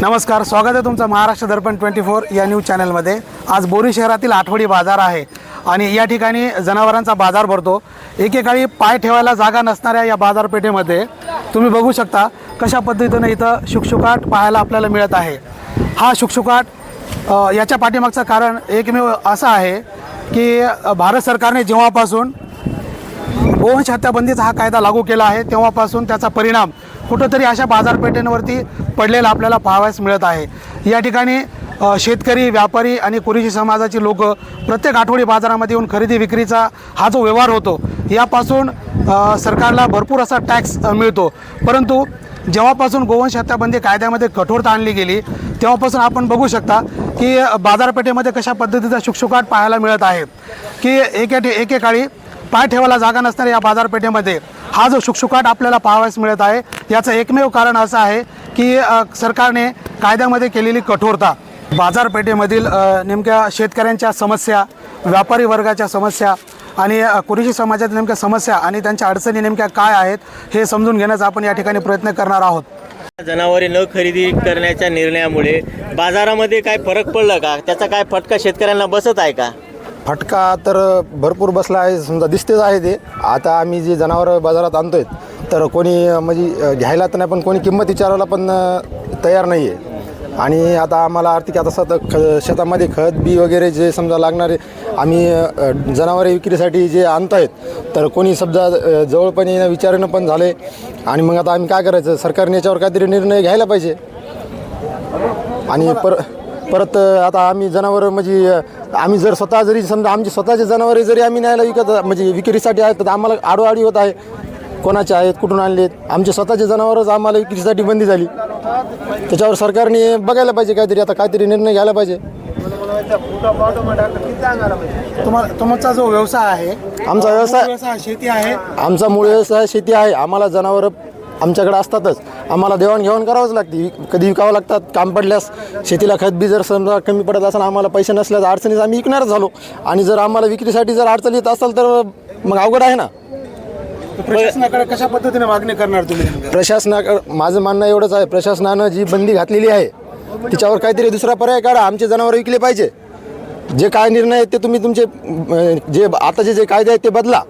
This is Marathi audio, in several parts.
नमस्कार स्वागत आहे तुमचं महाराष्ट्र दर्पण ट्वेंटी फोर या न्यूज चॅनलमध्ये. आज बोरी शहरातील आठवडी बाजार आहे आणि या ठिकाणी जनावरांचा बाजार भरतो. एकेकाळी पाय ठेवायला जागा नसणाऱ्या या बाजारपेठेमध्ये तुम्ही बघू शकता कशा पद्धतीनं इथं शुकशुकाट पाहायला आपल्याला मिळत आहे. हा शुकशुकाट याच्या पाठीमागचं कारण एकमेव असं आहे की भारत सरकारने जेव्हापासून गोवंश हत्याबंदीचा हा कायदा लागू केला आहे तेव्हापासून त्याचा परिणाम कुठंतरी अशा बाजारपेठेंवरती पडलेला आपल्याला पाहावयास मिळत आहे. या ठिकाणी शेतकरी व्यापारी आणि कुरेशी समाजाची लोक प्रत्येक आठवडी बाजारामध्ये येऊन खरेदी विक्रीचा हा जो व्यवहार होतो यापासून सरकारला भरपूर असा टॅक्स मिळतो. परंतु जेव्हापासून गोवंश हत्याबंदी कायद्यामध्ये कठोरता आणली गेली तेव्हापासून आपण बघू शकता की बाजारपेठेमध्ये कशा पद्धतीचा शुकशुकाट पाहायला मिळत आहे. की एके एकेकाळी पाय ठेवायला जागा नसणाऱ्या या बाजारपेठेमध्ये हा जो शुकशुकाट आपल्याला पाहावयास मिळत आहे याचं एकमेव कारण असं आहे की सरकारने कायद्यामध्ये केलेली कठोरता. बाजारपेठेमधील नेमक्या शेतकऱ्यांच्या समस्या व्यापारी वर्गाच्या समस्या आणि अ, कुरेशी समाजातील नेमक्या समस्या आणि त्यांच्या अडचणी नेमक्या काय आहेत हे समजून घेण्याचा आपण या ठिकाणी प्रयत्न करणार आहोत. जनावरे न खरेदी करण्याच्या निर्णयामुळे बाजारामध्ये काय फरक पडला का? त्याचा काय फटका शेतकऱ्यांना बसत आहे का? फटका तर भरपूर बसला आहे समजा दिसतेच आहे ते. आता आम्ही जे जनावरं बाजारात आणतोय तर कोणी म्हणजे घ्यायला तर नाही पण कोणी किंमत विचारायला पण तयार नाही आहे आणि आता आम्हाला आर्थिक आता सत ख शेतामध्ये खत बी वगैरे जे समजा लागणारे आम्ही जनावरे विक्रीसाठी जे आणत आहेत तर कोणी समजा अं, जवळपण येणं विचारणं पण झाले आणि मग आता आम्ही काय करायचं सरकारने याच्यावर काहीतरी निर्णय घ्यायला पाहिजे. आणि पर परत आता आम्ही जनावरं म्हणजे आम्ही जर स्वतः जरी समजा आमची स्वतःचे जनावरे जरी आम्ही न्यायला विकत म्हणजे विक्रीसाठी आहेत तर आम्हाला आडोआडी होत आहे. कोणाचे आहेत कुठून आणलेत आमचे स्वतःचे जनावरच आम्हाला विक्रीसाठी बंदी झाली. त्याच्यावर सरकारने बघायला पाहिजे काहीतरी आता काहीतरी निर्णय घ्यायला पाहिजे. तुम्हाला तुमचा जो व्यवसाय आहे आमचा व्यवसाय व्यवसाय शेती आहे? आमचा मूळ व्यवसाय शेती आहे. आम्हाला जनावरं आमच्याकडे असतातच. आम्हाला देवाणघेवाण करावंच लागते. कधी विकावं लागतात काम पडल्यास. शेतीला खत बी जर समजा कमी पडत असेल आम्हाला पैसे नसल्यास अडचणीत आम्ही विकणारच झालो. आणि जर आम्हाला विक्रीसाठी जर अडचण येत असेल तर मग अवघड आहे ना. प्रशासनाकडे कशा पद्धतीने मागणी करणार तुम्ही? प्रशासनाकडं माझं म्हणणं एवढंच आहे. प्रशासनानं जी बंदी घातलेली आहे तिच्यावर काहीतरी दुसरा पर्याय काढा. आमचे जनावरं विकले पाहिजे. जे काय निर्णय आहेत ते तुम्ही तुमचे जे आताचे जे कायदे आहेत ते बदला.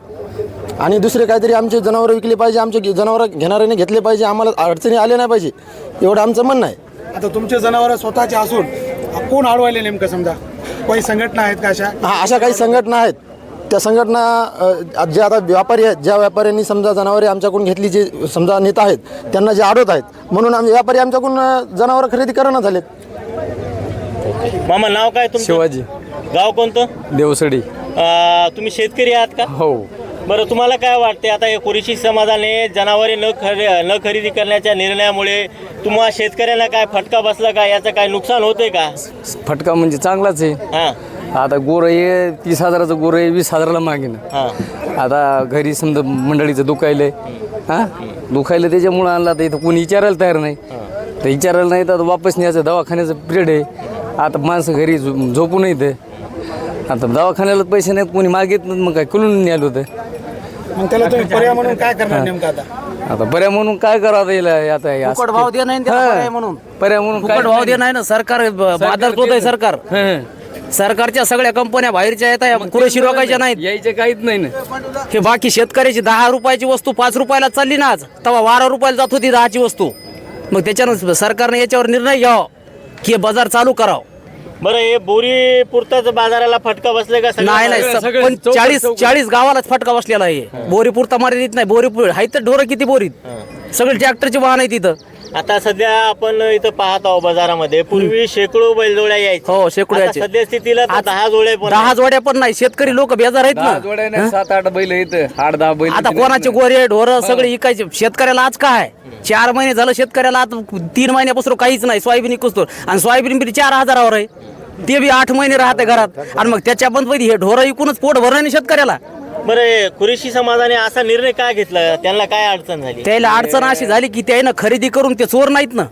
आणि दुसरे काहीतरी आमचे जनावरं विकले पाहिजे आमचे जनावरं घेणाऱ्याने घेतले पाहिजे आम्हाला अडचणी आल्या नाही पाहिजे एवढं आमचं म्हणणं आहे. आता तुमचे जनावर स्वतःचे असून कोण अडवायले नेमकं समजा? काही संघटना आहेत का अशा? हा अशा काही संघटना आहेत. त्या संघटना अ, जे आता व्यापारी आहेत ज्या व्यापाऱ्यांनी समजा जनावरे आमच्याकडून घेतली जे समजा नेता आहेत त्यांना जे आडवत आहेत म्हणून आम्ही व्यापारी आमच्याकडून जनावरं खरेदी करणं झालेत. मामा नाव काय तुमचं? शिवाजी. गाव कोणतं? देवसडी. अं, तुम्ही शेतकरी आहात का? हो. बरं तुम्हाला काय वाटते आता हे कुरेशी समाजाने जनावरे न खरे न खरेदी करण्याच्या निर्णयामुळे तुम्हा शेतकऱ्यांना काय फटका बसला का? याचं काय नुकसान होतंय का? फटका म्हणजे चांगलाच आहे. हां. आता गोरं हे तीस हजाराचं गोरं आहे वीस हजाराला मागेन. हां. आता घरी समजा मंडळीचं दुखायलंय हां? दुखायलं त्याच्यामुळं आणलं आता इथं कोणी विचारायला तयार नाही. तर विचारायला नाही तर आता वापस न्यायचं दवाखान्याचं पिरियड आहे. आता माणसं घरी झो- झोपू नाही ते आता दवाखान्याला पैसे नाहीत कोणी मागित मग काय कुलून न्यायला होतं. मग त्याला तुम्ही पर्याय म्हणून काय करणार नेमकं आता? आता बऱ्या म्हणून काय करावं येईल आता असं? फुकट भाव दे नाही त्याला. पर्याय म्हणून. पर्याय म्हणून काय फुकट भाव दे नाही ना सरकार बाजार होत आहे सरकार. हं. सरकारच्या सगळ्या कंपन्या बाहेरच्या येत कुरेशी रोखायच्या नाहीत. यायचं काहीच नाही ना. हे बाकी शेतकऱ्याची दहा रुपयाची वस्तू पाच रुपयाला चालली ना आज. तेव्हा बारा रुपयाला जात होती दहाची वस्तू. मग त्याच्यानं सरकारने याच्यावर निर्णय घ्यावा की हे बाजार चालू करावं. बरं हे बोरी पुरताच बाजाराला फटका बसले का सगळ्या नाही नाही सगळं- पण चाळीस. चाळीस गावालाच फटका बसलेला आहे. बोरी पुरता मर्यादित नाही. बोरी पुर हाय तर ढोरं किती बोरीत? सगळे ट्रॅक्टरचे वाहन आहे तिथं आता सध्या आपण इथं पाहत आहोत बाजारामध्ये. पूर्वी शेकडो बैलजोड्या यायच्या हो, शेकडो आता. सध्या स्थितीला तर आज दहा जोड्या पण दहा जोड्या पण नाही. शेतकरी लोक बेजार आहेत दहा ना जोड्या नाही, सात आठ बैल येत आठ दहा बैल आता कोणाचे गोरे ढोर सगळे इकायचे. शेतकऱ्याला आज काय? चार महिने झालं शेतकऱ्याला आता तीन महिन्यापासून काहीच नाही. सोयाबीन इकतो आणि सोयाबीन बी चार हजारावर आहे. ते बी आठ महिने राहते घरात. आणि मग त्याच्या पण पहिले हे ढोरं इकूनच पोट भरणं नाही शेतकऱ्याला. बरं कुरेशी समाजाने असा निर्णय काय घेतला त्यांना काय अडचण झाली त्याला अडचण अशी झाली की त्यानं खरेदी करून ते चोर नाहीत ना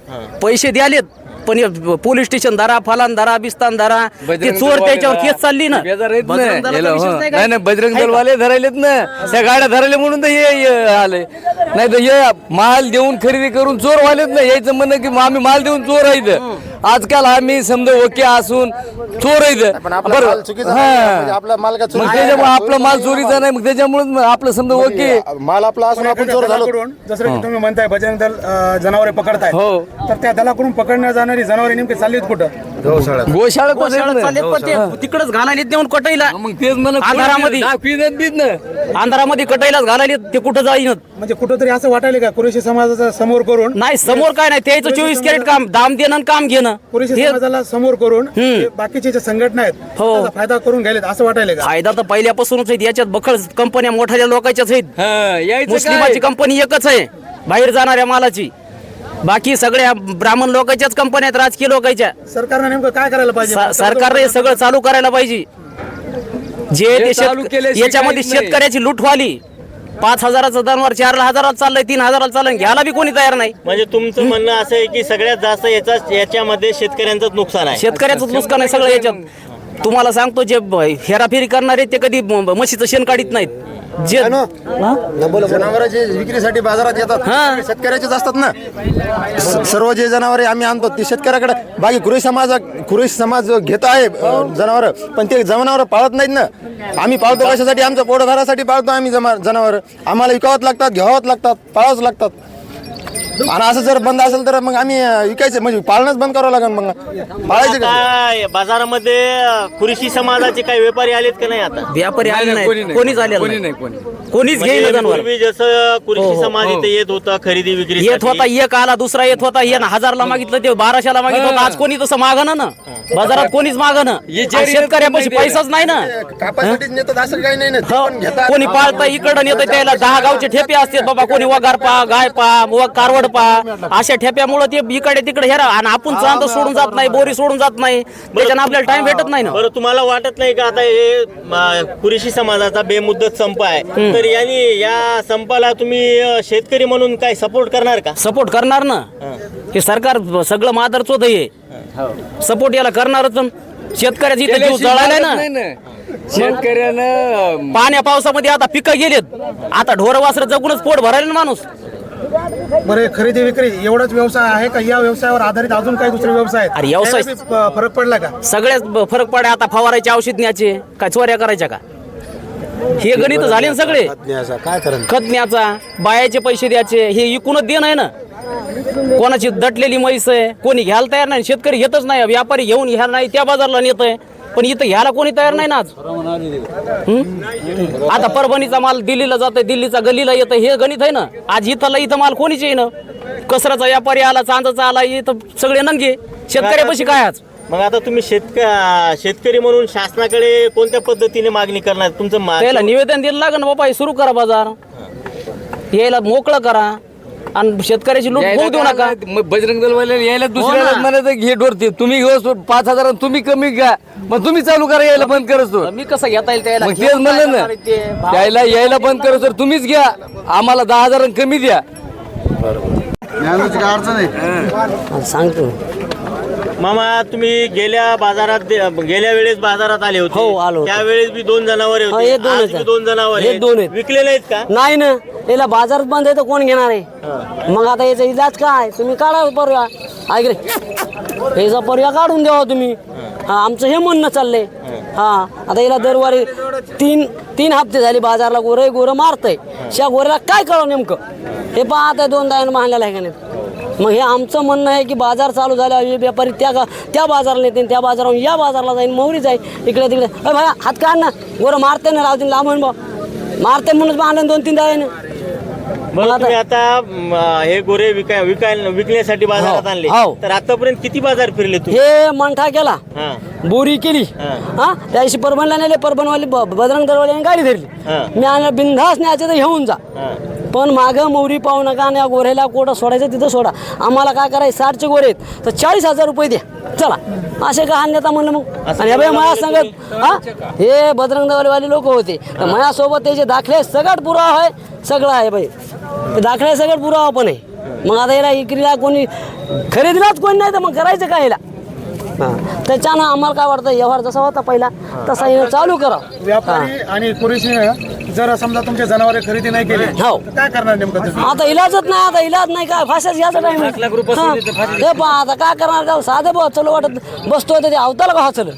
पैसे द्यालेत पण हे पोलीस स्टेशन धरा फलान धरा बिस्तान धरा ते बजरंग चोर त्याच्यावर. केस चालली ना बेजार आहेत ना. बजरंग दलाचा याला, विषयच हं. नाही का? नाही नाही बजरंग आहे का? दलवाले धरायलेत ना त्या गाड्या धरायले म्हणून तर हे हे आले नाही तर हे माल देऊन खरेदी करून चोर व्हायलेत ना यायचं म्हणणं की आम्ही माल देऊन चोर आहेत आजकाल आम्ही समजा ओके असून चोर आपला माल आहे. म्हणजे आपला माल का मग चोरीचा त्याच्यामुळे आहे? आपला माल चोरीचा नाही मग त्याच्यामुळे आपलं समजा ओके माल आपला असून आपण चोर झालो दलाकडून जसं की तुम्ही म्हणताय बजरंग दल जनावरे पकडताय हो. तर त्या दलाकडून पकडण्यात जाणारी जनावरे नेमकी चालली आहेत कुठं गोशाळा. गोशाळा पण ते तिकडच घालायलेत नेऊन कटईला. मग तेच म्हणा अंधारामध्ये. अंधारामध्ये कटईलाच घालायलेत ते कुठं जाईन म्हणजे कुठंतरी असं वाटायला का कुरेशी समाजाचा समोर करून? नाही समोर काय नाही त्याचं चोवीस कॅरेट काम दाम देणं आणि काम घेणं. कुरेशी हे समाजाला समोर करून जे बाकीचे जे संघटना आहेत हो. त्याचा फायदा करून घ्यायलेत असं वाटायला का? फायदा तर पहिल्यापासूनच आहेत याच्यात बखळ कंपन्या मोठ्या लोकांच्याच आहेत. हा, यायचं मुस्लिमाची काय? कंपनी एकच आहे बाहेर जाणाऱ्या मालाची. बाकी सगळ्या ब्राह्मण लोकांच्याच कंपन्या आहेत राजकीय लोकांच्या. सरकारनं नेमकं काय करायला पाहिजे? सरकारने हे सगळं चालू करायला पाहिजे. जे ते चालू याच्यामध्ये नाही. शेतकऱ्याची लूट व्हाली पाच हजाराचं दरवर चार हजारात चाललंय तीन हजारात चाललंय घ्यायला बी कोणी तयार नाही. म्हणजे तुमचं म्हणणं असं आहे की सगळ्यात जास्त याचा याच्यामध्ये शेतकऱ्यांचंच नुकसान आहे. शेतकऱ्याचं नुकसान आहे सगळं याच्यात. तुम्हाला सांगतो जे हेराफेरी करणारे ते कधी म्हशीचं शेण काढीत नाहीत. जे? जनावरांचे विक्रीसाठी बाजारात येतात. हा. शेतकऱ्याचेच असतात ना. सर्व जे जनावरे आम्ही आणतो ते शेतकऱ्याकडे बाकी कुरेश समाज कुरेश समाज घेत आहे जनावर पण ते जनावर पाळत नाहीत ना. आम्ही पाळतो कशासाठी? आमच्या पोटभरासाठी पाळतो आम्ही जनावर. आम्हाला विकावत लागतात घ्यावत लागतात पाळावच लागतात. आणि असं जर बंद असेल तर मग आम्ही विकायचं म्हणजे पाळणंच बंद करावं लागेल मग. पाळायचं का? आता बाजारामध्ये कुरिशी समाजाचे काही व्यापारी आलेत का नाही आता? व्यापारी आले नाही, कोणी नाही. नाही. कोणीच आलेलं कोणी नाही. नाही कोणी कोणीच घेईल म्हणजे पूर्वी जसं हो, कुरिशी हो, समाज इथे येत होता खरेदी विक्री येत होता एक आला दुसरा येत होता ये ना हजारला मागितलं ते बाराशेला मागितलं होतं. आज कोणी तसं मागणं ना? बाजारात कोणीच मागणं? विचारी शेतकऱ्यापाशी पैसाच नाही ना? कापासाठीच नेतात असं काही नाही ना? ते हो. पण घेतात. कोणी पाळतं इकडं नेतं त्याला दहा गावचे ठेपे असतात बाबा कोणी वगार पा गाय पा व कारवड पा अशा ठेप्यामुळे ते इकडे तिकडे हेरा आणि आपण चांद सोडून जात नाही बोरी सोडून जात नाही. त्याच्यानं आपल्याला टाइम भेटत नाही ना. बरं तुम्हाला वाटत नाही का आता हे म, कुरिशी समाजाचा बेमुदत संप आहे? तर यांनी या संपाला तुम्ही अ, शेतकरी म्हणून काय सपोर्ट करणार का? सपोर्ट करणार ना. हे. सरकार सगळं मादरच होत हे. सपोर्ट याला करणारच पण शेतकऱ्याची इथं जीव जळालाय ना. नाही ना. शेतकऱ्यानं पाण्या पावसामध्ये आता पिकं गेलेत. आता ढोर वासर जगूनच पोट भरायला ना माणूस. बरं हे खरेदी विक्री एवढाच व्यवसाय आहे का या व्यवसायावर आधारित अजून काही दुसरे व्यवसाय आहेत? अरे व्यवसाय- त्यात बी, अं, फरक पडला का? सगळ्याच ब- फरक पडे आता फवारायचे औषध न्यायचे. काय चोऱ्या करायच्या का? हे गणित झाले ना सगळे. काय करेल खत न्यायचा बायाचे पैसे द्यायचे हे इकूनच देणं आहे ना. कोणाची दटलेली म्हैस आहे कोणी घ्यायला तयार नाही शेतकरी घेतच नाही व्यापारी घेऊन घ्यायला नाही त्या बाजारला नेत आहे पण इथं घ्यायला कोणी तयार नाही ना आज? हं? आता परभणीचा माल दिल्लीला जातोय दिल्लीचा गल्लीला येतं हे गणित आहे ना? आज इथला इथं माल कोणीच येईन. कसराचा व्यापारी आला चांदाचा आला इथं सगळे नंगे. शेतकऱ्यापाशी काय आज? मग आता तुम्ही शेतक शेतकरी म्हणून शासनाकडे कोणत्या पद्धतीने मागणी करणार? तुमचं मा- त्याला निवेदन दिलं लागेल ना बाबा हे सुरू करा बाजार. यायला मोकळं करा. आणि शेतकऱ्याची लूट होऊ देऊ नका. मग बजरंग दलवाले यायला दुसऱ्याला ना. म्हणायचं डोरते तुम्ही घेऊ पाच हजार तुम्ही कमी घ्या. मग तुम्ही चालू करा यायला बंद करत तो मी कसं घेता येईल त्याला? मग तेच म्हणलं ना. यायला यायला बंद करत तर तुम्हीच घ्या. आम्हाला दहा हजार कमी द्या. सांगतो. मामा तुम्ही गेल्या बाजारात गेल्या वेळेस बाजारात आले होते. हो, आलो. त्यावेळेस बी दोन जनावरे हो, होते. हे दोन जनावर हे दोन आहेत. विकले नाहीत का? नाही ना. याला बाजार बंद आहे तर कोण घेणार आहे? मग आता याचा इलाज काय? तुम्ही काढा पर्या ऐक रे. याचा पर्या काढून द्यावा तुम्ही. हा आमचं हे म्हणणं चाललंय. हा आता याला दरवारी तीन तीन हप्ते झाले बाजारला गोरं गोरं मारतंय. त्या गोऱ्याला काय कळलं नेमकं? हे पहा आता दोन दायानं मानलेलं आहे का नाही? मग हे आमचं म्हणणं आहे की बाजार चालू हे व्यापारी त्या त्या बाजारला येतील त्या बाजारावरून या बाजारला जाईल मोहरी जाईल इकडे तिकडे. अरे भाया हात काढ ना. गोरं मारते ना राहतील लांबून बा. मारते म्हणून बांधलं दोन तीन दायानं मग तुम्ही आता म, हे गोरे विकाय विकाय विकण्यासाठी बाजारात हो, आणले. हो. तर आतापर्यंत किती बाजार फिरले तुम्ही? हे मंठा केला. हा. बोरी केली. हा. हा? त्या दिवशी परभणीला नेले परभणवाली ब- बजरंग दरवाल्याने गाडी धरली. हा. मी आणलं बिंधास न्यायचं तर घेऊन जा. हा. पण मागं मोहरी पाहू नका आणि या गोऱ्याला कोटं सोडायचं तिथं सोडा. आम्हाला काय करायचं साठचे गोरे आहेत. तर चाळीस हजार रुपये द्या. चला. असे का आणण्यात म्हणलं मग? असं आणि बोलायला माझ्या लागले सांगत हा? हे बजरंग दरवालेवाले लोक होते. तर माझ्यासोबत त्याचे दाखले सगळ्यात पुरावा आहे. सगळं आहे बाई. ते दाखले सगळ्यात पुरावा पण आहे. मग आता याला इकरीला कोणी खरेदीलाच कोणी नाही तर मग करायचं काय याला. त्याच्यानं आम्हाला काय वाटतं व्यवहार जसा होता पहिला तसा हिनं चालू करा व्यापारी आणि कुरेशी जर समजा तुमचे जनावरे खरेदी नाही केली हो. तर काय करणार नेमकं तुम्ही आता इलाजच नाही आता इलाज नाही काय फाशाच याचा टाइम हे. पहा आता काय करणार का साधे बा चलो वाटत बसतोय तर ते अवताला का चल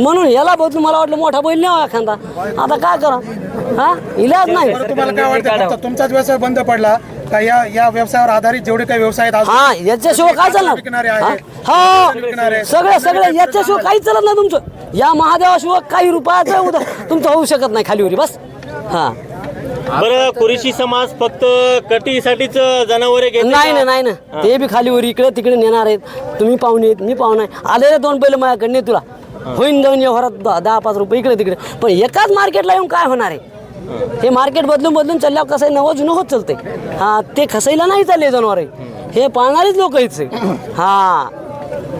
म्हणून याला बदलून मला वाटलं मोठा बैल नाही एखादा. आता काय करा? हा? इलाज नाही. बरं, तुम्हाला काय वाटतं? फक्त तुमचाच व्यवसाय बंद पडला. का या या व्यवसायावर आधारित जेवढे काही व्यवसाय आहेत अजून हा याच्याशिवाय काय विकणारे चालणार आहेत. हा. आहेत. सगळे सगळे याच्याशिवाय काहीच चालत नाही तुमचं. या महादेवाशिवाय काही रुपयाचं उद्या तुमचं होऊ शकत नाही खालीवरी बस. हा. बरं कुरेशी समाज फक्त कटीसाठीच जनावरे घेते नाही? ना नाही ना ते बी खालीवर इकडे तिकडे नेणार आहेत. तुम्ही पाहुणे आहेत मी पाहुणा आहे. आले रे दोन पहिलं माझ्याकडे ने तुला. होईन जाऊन व्यवहारात दहा पाच रुपये इकडे तिकडे. पण एकाच मार्केटला येऊन काय होणार आहे? हे मार्केट बदलून बदलून चालल्यावर कसं आहे नवं जुनं होत चालते हा ते खसायला नाही चालले जनावर हे पाळणारीच लोक आहेत हा.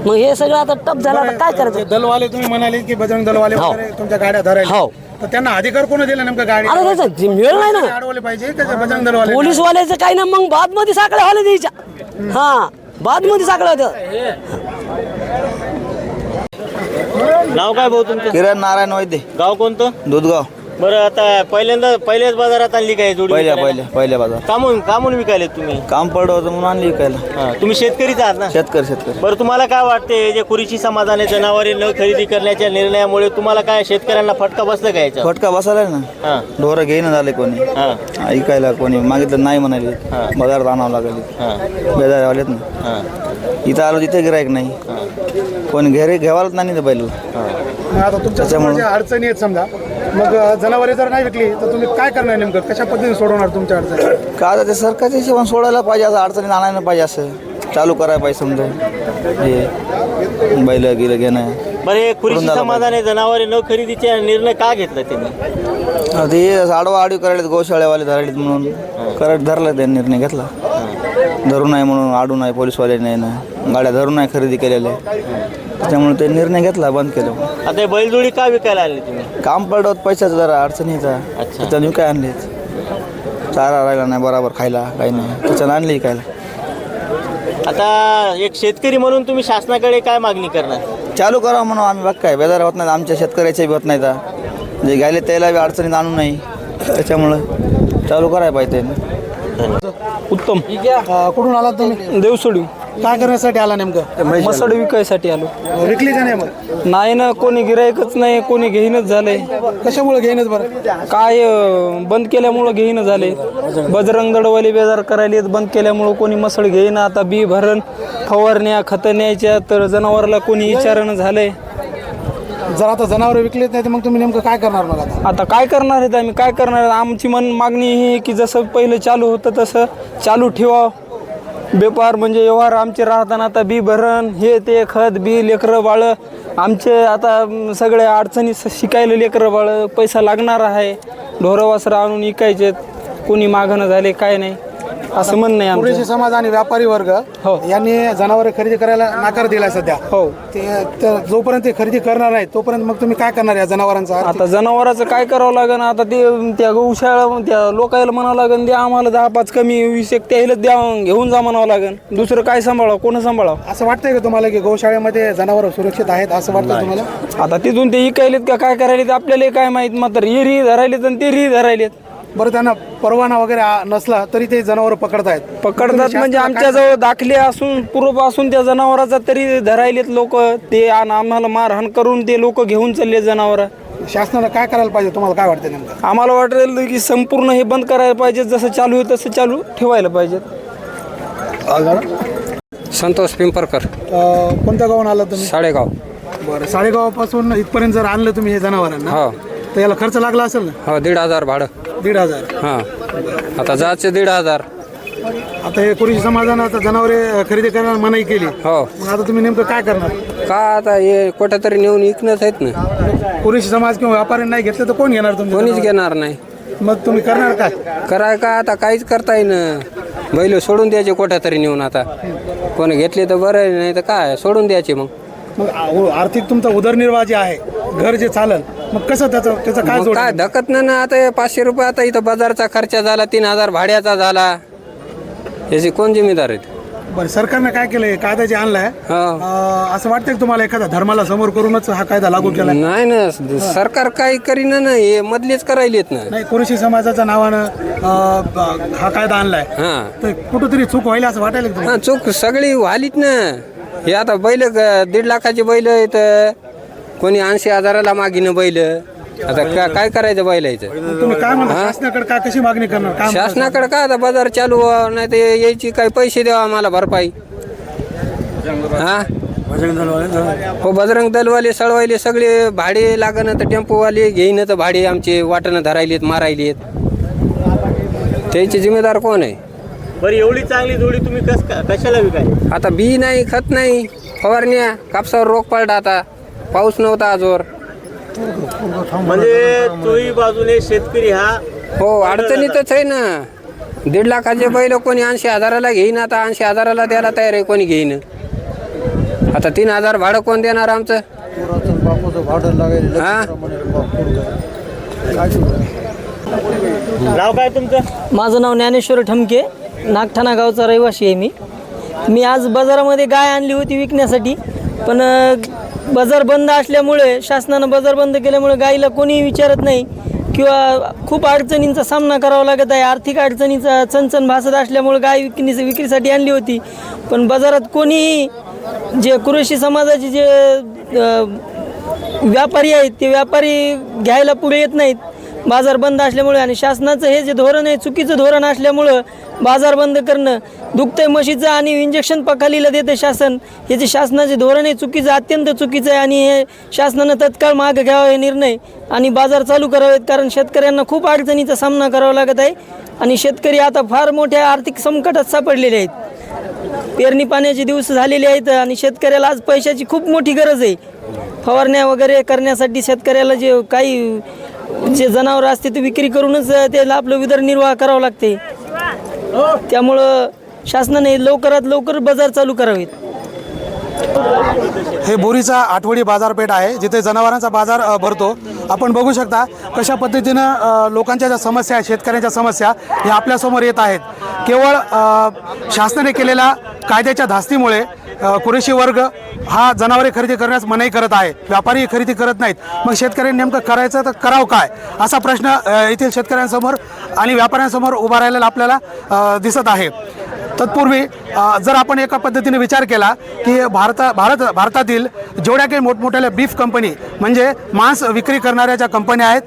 मग हे सगळं आता टप झालं आता काय करायचं? दलवाले तुम्ही म्हणाले की बजरंग दलवाले हो. वगैरे तुमच्या गाड्या धरायला. हो. तर त्यांना अधिकार कोण दिला नेमकं गाडी? आता त्याचं जे मिळेल नाही ना. अडवले पाहिजे बजरंग दलवाले? पोलीसवाल्याचं काही ना मग बादमध्ये साखळ्या व्हायला द्यायच्या हा बादमध्ये साखळ्या होत्या नाव काय भाऊ तुमचं? किरण नारायण वैद्य. गाव कोणतं? दुधगाव. बरं आता पहिल्यांदा पहिल्याच बाजारात आणली काय जोडी पहिल्या विकायला? पहिल्या पहिल्या बाजार कामून कामून विकायले तुम्ही? काम पडलं होतं म्हणून आणली विकायला. हा, तुम्ही शेतकरीच आहात ना? शेतकरी शेतकरी. बरं तुम्हाला काय वाटते हे जे कुरीशी समाजाने जनावरे न खरेदी करण्याच्या निर्णयामुळे तुम्हाला काय शेतकऱ्यांना फटका बसला का याच्या फटका बसायला ना? हा. ढोरं घेईन झाले कोणी. हा. ऐकायला कोणी. मागितलं नाही म्हणाले. बाजारात आणावं लागले. हा. बेजार आलेत ना? हा. इथं आलो तिथे गिरायक नाही. कोणी घरी घ्यावाच नाही ते बैल. आता तुमच्या अडचणी आहेत समजा मग जनावरे जर नाही विकली तर तुम्ही काय करणार नेमकं? कशा पद्धतीने सोडवणार तुमच्या अडचणी? का आता ते सरकारच्या हिशोबाने सोडायला पाहिजे असं अडचणीत आणायला पाहिजे असं. चालू करायला पाहिजे समजा. हे बैल गिलं घेणं. बरं हे झालं समाजाने जनावरे न खरेदीचा निर्णय का घेतला त्यांनी? हे आडवा आडवी करायला गोशाळेवाले धरायलेत म्हणून. करत धरला त्यांनी निर्णय घेतला. धरू नाही म्हणून आडू नाही पोलीसवाले नाही ना गाड्या धरून नाही खरेदी केलेल्या. त्यामुळे ते निर्णय घेतला बंद केलं. आता हे बैलजोडी का विकायला आणली तुम्ही? काम पडत पैशाचं जरा अडचणीचा. अच्छा. त्याच्यानं काय आणले चारा राहिला नाही बराबर खायला काही नाही. त्याच्यानं आणली खायला आता एक शेतकरी म्हणून तुम्ही शासनाकडे काय मागणी करणार? चालू करा म्हणून आम्ही बघ काय बेजार होत नाही आमच्या शेतकऱ्याच्या बी होत नाही तर जे घ्यायले त्याला बी अडचणीत आणू नाही त्याच्यामुळं चालू करायला पाहिजे. उत्तम. अ, कुठून आलात तुम्ही? देवसोडी. काय करण्यासाठी आला नेमकं? मसड विकायसाठी आलो. विकली का नाही मग? नाही ना कोणी गिरायकच नाही कोणी घेईनच झालंय कशामुळे घेईनच बरं? काय अं, बंद केल्यामुळं घेईन झाले. बजरंग दडवाली बेजार करायला बंद केल्यामुळं कोणी मसड घेईन. आता बी भरण फवारण्या खतं न्यायच्या तर जनावराला कोणी विचारणं झालंय. जर आता जनावरं विकलीच नाही तर मग तुम्ही नेमकं काय करणार मग आता? आता काय करणार आहेत आम्ही? काय करणार आहेत? आमची मन मागणी ही आहे की जसं पहिलं चालू होतं तसं चालू ठेवा व्यापार म्हणजे व्यवहार आमचे राहताना आता बी भरण हे ते खत बी लेकरं बाळं. आमचे आता म, अडचणी स- शिकायला लेकरं बाळं. पैसा लागणार आहे. ढोरं वासरं आणून विकायचे कोणी मागणं झाले काय नाही. असं म्हणणं आहे पुरेशी आमचं. समाज आणि व्यापारी वर्ग हो. यांनी जनावरे खरेदी करायला नाकार दिलाय सध्या. हो. ते तर जोपर्यंत ते खरेदी करणार नाही तोपर्यंत मग तुम्ही काय करणार या जनावरांचा आता जनावराचं काय करावं लागेल आता ते त्या गौशाळा त्या लोकायला म्हणावं लागेल द्या आम्हाला दहा पाच कमी वीस एक त्याला द्या घेऊन जा म्हणावं लागेल दुसरं काय सांभाळावं? कोण सांभाळावं? असं वाटतंय का तुम्हाला की गौशाळेमध्ये जनावर सुरक्षित आहेत असं वाटतं तुम्हाला? आता तिथून ते इकायलेत का काय करायलेत? आपल्याला काय माहीत मात्र हे री धरायलेत आणि ते री धरायलेत. बरं त्यांना परवाना वगैरे आ- नसला तरी ते जनावर पकडतायत. पकडतात म्हणजे आमच्याजवळ दाखले असून पूर्व असून त्या जनावराचा तरी धरायलेत लोक. ते आणि आम्हाला मारहाण करून ते लोक घेऊन चालले जनावर. शासनाला काय करायला पाहिजे? तुम्हाला काय वाटतं नेमकं? आम्हाला वाटेल की संपूर्ण हे बंद करायला पाहिजे. जसं चालू आहे तसं चालू ठेवायला पाहिजेत संतोष पिंपरकर. अं, कोणत्या गावून आला तुम्ही? साडेगाव बरं साडेगावापासून इथपर्यंत जर आणलं तुम्ही हे जनावरांना हो. तर याला खर्च लागला असेल ना? हो दीड हजार भाडं. दीड हजार. हां. आता जायचे दीड हजार. आता हे कुरिशी समाजानं आता जनावरे खरेदी करायला मनाई केली. हो. मग आता तुम्ही नेमकं काय करणार? का आता हे कुठं तरी नेऊन विकणंच आहेत ना? कुरिशी समाज किंवा व्यापारी नाही घेतलं तर कोण घेणार तुमचे कोणीच? घेणार नाही. मग तुम्ही करणार काय कराय का आता काहीच करता येईन. बैल सोडून द्यायचे कुठं तरी नेऊन आता. कोणी घेतले तर बरं आहे, नाही तर काय? सोडून द्यायचे मग. मग आ- आर्थिक तुमचा उदरनिर्वाह जे आहे घर जे चालेल मग कसं त्याचं त्याचं काय मग जोड काय धकत नाही ना आता हे पाचशे रुपये आता इथं बाजारचा खर्च झाला तीन हजार भाड्याचा झाला. याचे कोण जिम्मेदार आहेत? बरं सरकारनं काय केलंय कायदा जे आणलाय हा. अं, असं वाटतं की तुम्हाला एखादा धर्माला समोर करूनच हा कायदा लागू केला नाही ना सरकार काही करीना ना हे मधलेच करायलेत ना नाही. कुरुशी समाजाच्या नावानं अं, ब- हा कायदा आणलाय. हा. तर कुठंतरी चूक व्हायला असं वाटायला? हा चूक सगळी व्हालीत ना. हे आता बैल ग- दीड लाखाचे बैल आहेत कोणी ऐंशी हजाराला मागिनं बैल. आता का काय करायचं बैलायचं? तुम्ही काय म्हणता? शासनाकडे काय कशी मागणी करणार? काय म्हणता? शासनाकडे काय आता बाजार चालू व्हावं, नाही तर यायची काही पैसे द्यावा आम्हाला भरपाई. हा? हो बजरंग दलवाले सळवायले सगळे भाडे लागणं तर टेम्पोवाले घेईन तर भाडे आमचे वाटणं धरायलेत मारायलेत. त्याचे जिम्मेदार कोण आहे? बरं एवढी चांगली जोडी तुम्ही कस कशाला विकाय आता बी नाही खत नाही फवारण्या कापसावर रोग पडला आता. पाऊस नव्हता आजवर. म्हणजे चोही बाजूने शेतकरी हा हो अडचणीतच आहे ना. दीड लाखाचे बैल कोणी ऐंशी हजाराला घेईन आता ऐंशी हजाराला द्यायला तयार आहे कोणी घेईन. आता तीन हजार भाडं कोण देणार आमचं? हा? नाव काय तुमचं? माझं नाव ज्ञानेश्वर ठमके नागठाणा गावचा रहिवासी आहे मी. मी आज बाजारामध्ये गाय आणली होती विकण्यासाठी पण अ, बाजार बंद असल्यामुळे शासनानं बाजार बंद केल्यामुळे गाईला कोणीही विचारत नाही किंवा खूप अडचणींचा सामना करावा लागत आहे. आर्थिक अडचणीचा चणचण भासत असल्यामुळे गाय विकणी विक्रीसाठी आणली होती. पण बाजारात कोणीही जे कुरेशी समाजाचे जे व्यापारी आहेत ते व्यापारी घ्यायला पुढे येत नाहीत. बाजार बंद असल्यामुळे आणि शासनाचं हे जे धोरण आहे चुकीचं धोरण असल्यामुळं बाजार बंद करणं दुखतंय म्हशीचं आणि इंजेक्शन पखालीला देतं शासन. हे जे शासनाचे धोरण आहे चुकीचं अत्यंत चुकीचं आहे आणि हे शासनानं तत्काळ माग घ्यावा हे निर्णय आणि बाजार चालू करावेत कारण शेतकऱ्यांना खूप अडचणीचा सामना करावा लागत आहे आणि शेतकरी आता फार मोठ्या आर्थिक संकटात सापडलेले आहेत. पेरणी पाण्याचे दिवस झालेले आहेत आणि शेतकऱ्याला आज पैशाची खूप मोठी गरज आहे. फवारण्या वगैरे करण्यासाठी शेतकऱ्याला जे काही जे जनावर असते ते विक्री करूनच त्याला आपलं उदरनिर्वाह करावं लागते. त्यामुळं शासनाने लवकरात लवकर बाजार चालू करावेत. हे बोरीचा आठवडी बाजारपेठ आहे जिथे जनावरांचा बाजार भरतो. आपण बघू शकता कशा पद्धतीनं लोकांच्या ज्या समस्या आहेत शेतकऱ्यांच्या समस्या ह्या आपल्यासमोर येत आहेत. केवळ शासनाने केलेल्या कायद्याच्या धास्तीमुळे कुरेशी वर्ग हा जनावरे खरेदी करण्यास मनाई करत आहे. व्यापारी खरेदी करत नाहीत. मग शेतकऱ्यांनी नेमकं करायचं तर करावं काय? असा प्रश्न येथील शेतकऱ्यांसमोर आणि व्यापाऱ्यांसमोर उभा राहिलेला आपल्याला दिसत आहे. तत्पूर्वी जर आपण एका पद्धतीने विचार केला की भारता भारत भारतातील जेवढ्या काही मोठमोठ्या बीफ कंपनी म्हणजे मांस विक्री करणाऱ्या ज्या कंपन्या आहेत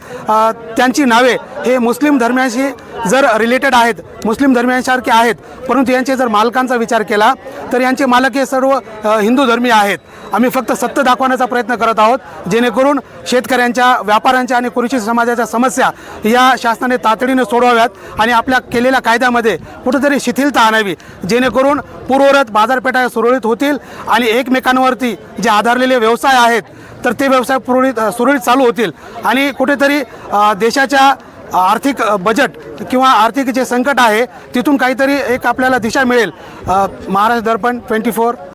त्यांची नावे हे मुस्लिम धर्मियांशी जर रिलेटेड आहेत मुस्लिम धर्मियांसारखे आहेत. परंतु यांचे जर मालकांचा विचार केला तर यांचे मालक हे सर्व हिंदू धर्मीय आहेत. आम्ही फक्त सत्य दाखवण्याचा प्रयत्न करत आहोत. जेणेकरून शेतकऱ्यांच्या व्यापाऱ्यांच्या आणि कृषी समाजाच्या समस्या या शासनाने तातडीने सोडवाव्यात आणि आपल्या केलेल्या कायद्यामध्ये कुठेतरी शिथिलता आणावी. जेणेकरून पूर्वरत बाजारपेठा सुरळीत होतील आणि एकमेकांवरती जे आधारलेले व्यवसाय आहेत तर ते व्यवसाय पुरळीत सुरळीत चालू होतील. आणि कुठेतरी देशाच्या आर्थिक बजेट किंवा आर्थिक जे संकट आहे तिथून काहीतरी एक आपल्याला दिशा मिळेल. Maharashtra Darpan twenty four.